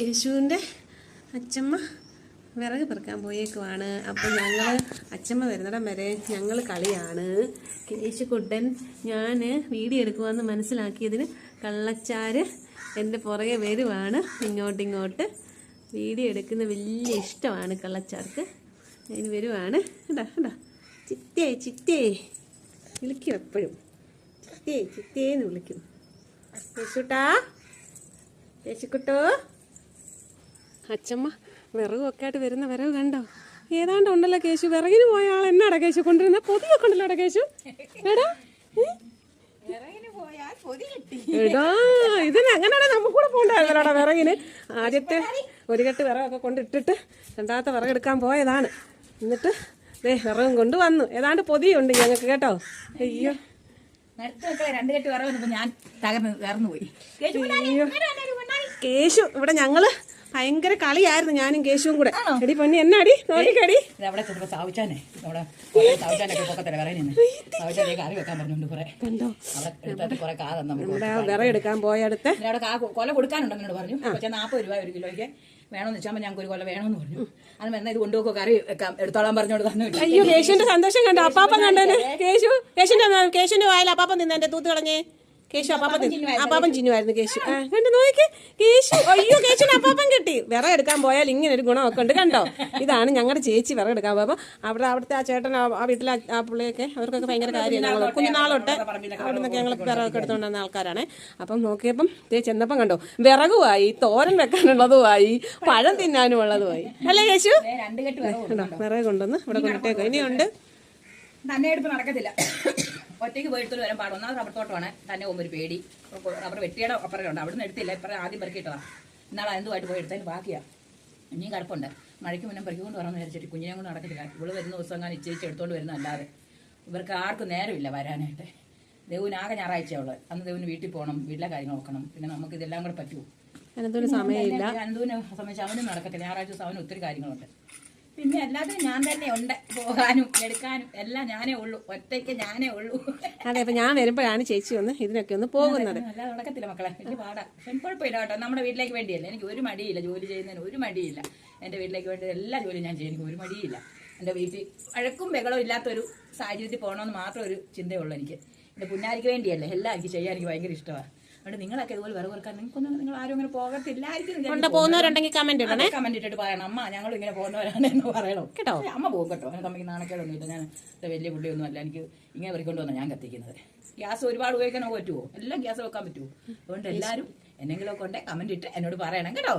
യേശുവിന്റെ അച്ചമ്മ വിറക് പെറുക്കാൻ പോയേക്കുവാണ്. അപ്പം ഞങ്ങൾ അച്ചമ്മ വരുന്നിടം വരെ ഞങ്ങൾ കളിയാണ്. കേശുക്കുട്ടൻ ഞാൻ വീഡിയോ എടുക്കുവാന്ന് മനസ്സിലാക്കിയതിന് കള്ളച്ചാർ എന്റെ പുറകെ വരുവാണ്. ഇങ്ങോട്ടിങ്ങോട്ട് വീഡിയോ എടുക്കുന്ന വലിയ ഇഷ്ടമാണ് കള്ളച്ചാർക്ക്. അതിന് വരുവാണ്. ഇടാ ഇടാ ചിത്തേ ചിത്തേ വിളിക്കും എപ്പോഴും. ചിത്തേ ചിത്തേന്ന് വിളിക്കും. യേശുട്ടാ യേശുക്കുട്ടോ അച്ചമ്മ വിറകുമൊക്കെ ആയിട്ട് വരുന്ന വിറക് കണ്ടോ? ഏതാണ്ട് ഉണ്ടല്ലോ കേശു. വിറകിന് പോയ ആൾ എന്നാടാ കേശു കൊണ്ടുവരുന്ന? പൊതിയൊക്കെ ഉണ്ടല്ലോടാ കേശു. എടാ? എടാ ഇതിന് അങ്ങനെയാണെ നമുക്ക് കൂടെ പോകണ്ടായിരുന്നല്ലോടാ വിറകിന്? ആദ്യത്തെ ഒരു കെട്ട് വിറകൊക്കെ കൊണ്ടിട്ടിട്ട് രണ്ടാമത്തെ വിറകെടുക്കാൻ പോയതാണ്. എന്നിട്ട് ദേ വിറകും കൊണ്ട് വന്നു ഏതാണ്ട് പൊതിയുണ്ട് ഞങ്ങൾക്ക് കേട്ടോ? അയ്യോ. വിറവ്. കേശു ഇവിടെ ഞങ്ങൾ ഭയങ്കര കളിയായിരുന്നു ഞാനും കേശുവും കൂടെ. എടി പൊന്നി എന്നാടി? നോക്കിക്കടി. കണ്ടോ? നമ്മുടെ വിറകെടുക്കാൻ പോയ അടുത്ത്? അവിടെ കാ കൊല കൊടുക്കാനുണ്ടെന്ന് എന്നോട് പറഞ്ഞു. പക്ഷേ നാൽപ്പത് രൂപ ഒരു കിലോയ്ക്ക് വേണമെന്ന് വെച്ചാൽ ഞങ്ങൾക്ക് ഒരു കൊല വേണമെന്ന് പറഞ്ഞു. അത് എന്നാ ഇത് കൊണ്ടുപോക്കോ കറി വെക്കാം എടുത്തോളാൻ പറഞ്ഞോട് തന്നു. അയ്യോ കേശുവിന്റെ സന്തോഷം കണ്ടോ? അപ്പാപ്പൻ കണ്ടു? കേശു കേശുന്റെ കേശുന്റെ വായാലും അപ്പാപ്പൻ നിന്നെ? തൂത്ത് കളഞ്ഞേ. കേശു അപ്പാപ്പൻ. അപ്പാപ്പൻ ചിന്നുമായിരുന്നു കേശു. ആ, കണ്ടു നോക്കി കേശു അയ്യോ കേശുവിന് അപ്പാപ്പൻ കിട്ടി. വിറക് എടുക്കാൻ പോയാൽ ഇങ്ങനെ ഒരു ഗുണമൊക്കെ ഉണ്ട്. കണ്ടോ? ഇതാണ് ഞങ്ങളുടെ ചേച്ചി വിറക് എടുക്കാൻ പോയപ്പോ അവിടെ അവിടുത്തെ ആ ചേട്ടൻ ആ വീട്ടിലെ ആ- പുള്ളിയൊക്കെ അവർക്കൊക്കെ ഭയങ്കര കാര്യം ഞങ്ങൾ കുഞ്ഞുനാളൊട്ട് അവിടെ നിന്നൊക്കെ ഞങ്ങൾ വിറകൊക്കെ എടുത്തുകൊണ്ട് വന്ന ആൾക്കാരാണ്. അപ്പം നോക്കിയപ്പം ചേച്ചി ചെന്നപ്പം കണ്ടോ വിറകുമായി തോരൻ വെക്കാനുള്ളതുമായി പഴം തിന്നാനും ഉള്ളതുമായി. അല്ലേ കേശു? വിറക് കൊണ്ടുവന്ന് ഇവിടെ കൊണ്ടിട്ടേക്കോ ഇനിയുണ്ട്. തന്നെ എടുപ്പ് നടക്കത്തില്ല. ഒറ്റയ്ക്ക് പോയിട്ട് വരാൻ പാടും ഒന്നാമത് റബ്ബർ തോട്ടമാണ്. തന്നെ പോകുമ്പോൾ ഒരു പേടി. റബ്ബർ വെട്ടിയുടെ അപ്പുറമുണ്ട് നിന്ന് എടുത്തില്ല. ഇപ്പം ആദ്യം പെറുക്കിയിട്ടതാണ് ഇന്നാൾ എന്തുമായിട്ട് പോയി എടുത്തതിന് ബാക്കിയാ. ഇനിയും കിടപ്പുണ്ട് മഴയ്ക്ക് മുന്നേ പെറുക്കിക്കൊണ്ട് വരാമെന്ന് വിചാരിച്ചിട്ട് കുഞ്ഞിനെ കൊണ്ട് നടക്കത്തില്ല. ഇവൾ വരുന്ന ദിവസം അങ്ങനെ ഇച്ചേച്ച് എടുത്തുകൊണ്ട് വരുന്ന അല്ലാതെ ഇവർക്ക് ആർക്കും നേരമില്ല വരാനായിട്ട്. ദേവന് ആകെ ഞായറാഴ്ചയുള്ളത് അന്ന് ദേവന് വീട്ടിൽ പോകണം. വീട്ടിലെ കാര്യങ്ങൾ നോക്കണം. പിന്നെ നമുക്ക് ഇതെല്ലാം കൂടെ പറ്റുമോ അനന്തൂന് സമയമില്ല. അനന്തൂനെ സംബന്ധിച്ച് അവനും നടക്കത്തില്ല. ഞായറാഴ്ച ദിവസം അവന് ഒത്തിരി കാര്യങ്ങളുണ്ട്. പിന്നെ എല്ലാത്തിനും ഞാൻ തന്നെ ഉണ്ട് പോകാനും എടുക്കാനും എല്ലാം ഞാനേ ഉള്ളൂ. ഒറ്റയ്ക്ക് ഞാനേ ഉള്ളൂ. അതെ അപ്പൊ ഞാൻ വരുമ്പോഴാണ് ചേച്ചി ഒന്ന് ഇതിനൊക്കെ ഒന്ന് പോകുന്നത്. നടക്കത്തില്ല മക്കളെ. എനിക്ക് പാടാ. കുഴപ്പമില്ല കേട്ടോ നമ്മുടെ വീട്ടിലേക്ക് വേണ്ടിയല്ല? എനിക്ക് ഒരു മടിയില്ല ജോലി ചെയ്യുന്നതിന് ഒരു മടിയില്ല. എന്റെ വീട്ടിലേക്ക് വേണ്ടി എല്ലാ ജോലിയും ഞാൻ ചെയ്യും. എനിക്ക് ഒരു മടിയില്ല. എന്റെ വീട്ടിൽ വഴക്കും ബഹളവും ഇല്ലാത്തൊരു സാഹചര്യത്തിൽ പോകണമെന്ന് മാത്രം ഒരു ചിന്തയുള്ളൂ എനിക്ക്. എന്റെ പുന്നാരിക്ക് വേണ്ടിയല്ലേ? എല്ലാം എനിക്ക് ചെയ്യാൻ എനിക്ക് ഭയങ്കര ഇഷ്ടമാണ്. അതുകൊണ്ട് നിങ്ങളൊക്കെ ഇതുപോലെ വിറവ് വെറുക്കാൻ നിങ്ങൾക്കൊന്നും നിങ്ങൾ ആരും ഇങ്ങനെ പോകത്തില്ലായിരിക്കും പോകുന്നവരുണ്ടെങ്കിൽ കമന്റ് ഇടണേ. കമന്റ് ഇട്ടിട്ട് പറയണം. അമ്മ ഞങ്ങൾ ഇങ്ങനെ പോകുന്നവരാണ് എന്ന് പറയണം. കേട്ടോ. അമ്മ പോകും കേട്ടോ. തമ്മിൽ അമ്മയ്ക്ക് നാണക്കേടൊന്നുമില്ല ഞാൻ വലിയ പുള്ളിയൊന്നും അല്ല എനിക്ക് ഇങ്ങനെ വരിക്കൊണ്ട് വന്നാൽ ഞാൻ കത്തിക്കുന്നത്. ഗ്യാസ് ഒരുപാട് ഉപയോഗിക്കാൻ പറ്റുമോ എല്ലാം ഗ്യാസ് വെക്കാൻ പറ്റുമോ അതുകൊണ്ട് എല്ലാവരും എന്നെങ്കിലും കൊണ്ടേ കമന്റ് ഇട്ട് എന്നോട് പറയണം. കേട്ടോ?